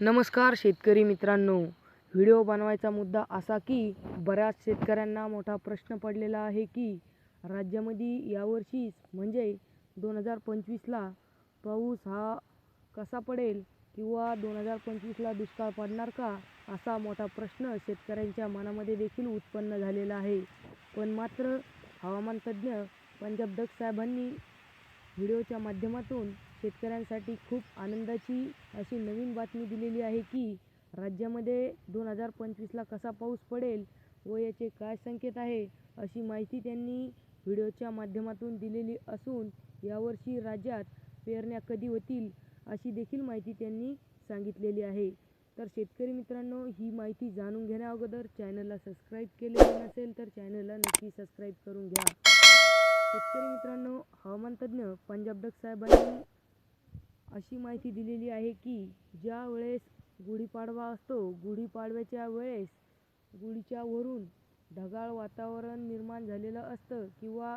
नमस्कार शेतकरी मित्रांनो. व्हिडिओ बनवायचा मुद्दा असा की बऱ्याच शेतकऱ्यांना मोठा प्रश्न पडलेला आहे की राज्यामध्ये यावर्षीच म्हणजे दोन हजार पंचवीसला पाऊस हा कसा पडेल किंवा दोन हजार पंचवीसला दुष्काळ पडणार का असा मोठा प्रश्न शेतकऱ्यांच्या मनामध्ये देखील उत्पन्न झालेला आहे. पण मात्र हवामान तज्ज्ञ पंजाब दक्ष साहेबांनी व्हिडिओच्या माध्यमातून शेतकऱ्यांसाठी खूप आनंदाची अशी नवीन बातमी दिलेली आहे की राज्यामध्ये दोन हजार पंचवीसला कसा पाऊस पडेल व याचे काय संकेत आहे अशी माहिती त्यांनी व्हिडिओच्या माध्यमातून दिलेली असून यावर्षी राज्यात पेरण्या कधी होतील अशी देखील माहिती त्यांनी सांगितलेली आहे. तर शेतकरी मित्रांनो ही माहिती जाणून घेण्याअगोदर चॅनलला सबस्क्राईब केलेली नसेल तर चॅनलला नक्की सबस्क्राईब करून घ्या. शेतकरी मित्रांनो हवामान तज्ज्ञ पंजाब डग साहेबांनी अशी माहिती दिलेली आहे की ज्या वेळेस गुढीपाडवा असतो गुढीपाडव्याच्या वेळेस गुढीच्या वरून ढगाळ वातावरण निर्माण झालेलं असतं किंवा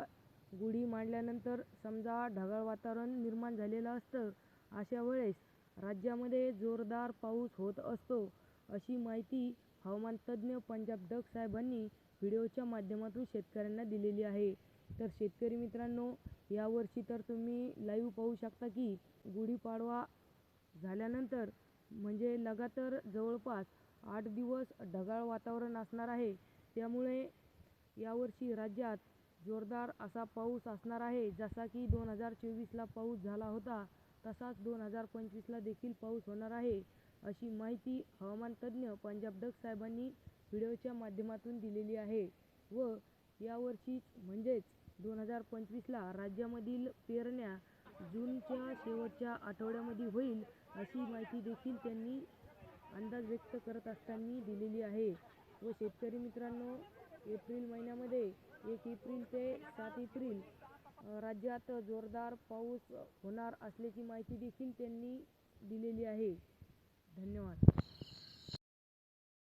गुढी मांडल्यानंतर समजा ढगाळ वातावरण निर्माण झालेलं असतं अशा वेळेस राज्यामध्ये जोरदार पाऊस होत असतो. अशी माहिती हवामानतज्ज्ञ पंजाब डग साहेबांनी व्हिडिओच्या माध्यमातून शेतकऱ्यांना दिलेली आहे. तर शेतकरी मित्रांनो यावर्षी तर तुम्ही लाईव्ह पाहू शकता की गुढीपाडवा झाल्यानंतर म्हणजे लगातार जवळपास आठ दिवस ढगाळ वातावरण असणार आहे. त्यामुळे यावर्षी राज्यात जोरदार असा पाऊस असणार आहे. जसा की दोन हजार चोवीसला पाऊस झाला होता तसाच दोन हजार पंचवीसला देखील पाऊस होणार आहे. अशी माहिती हवामान तज्ज्ञ पंजाब डग साहेबांनी व्हिडिओच्या माध्यमातून दिलेली आहे व यावर्षीच म्हणजेच दोन हजार पंचवीसला राज्यामधील पेरण्या जूनच्या शेवटच्या आठवड्यामध्ये होईल अशी माहिती देखील त्यांनी अंदाज व्यक्त करत असताना दिलेली आहे. व शेतकरी मित्रांनो एप्रिल महिन्यामध्ये एक एप्रिल ते सात एप्रिल राज्यात जोरदार पाऊस होणार असल्याची माहिती देखील त्यांनी दिलेली आहे. धन्यवाद.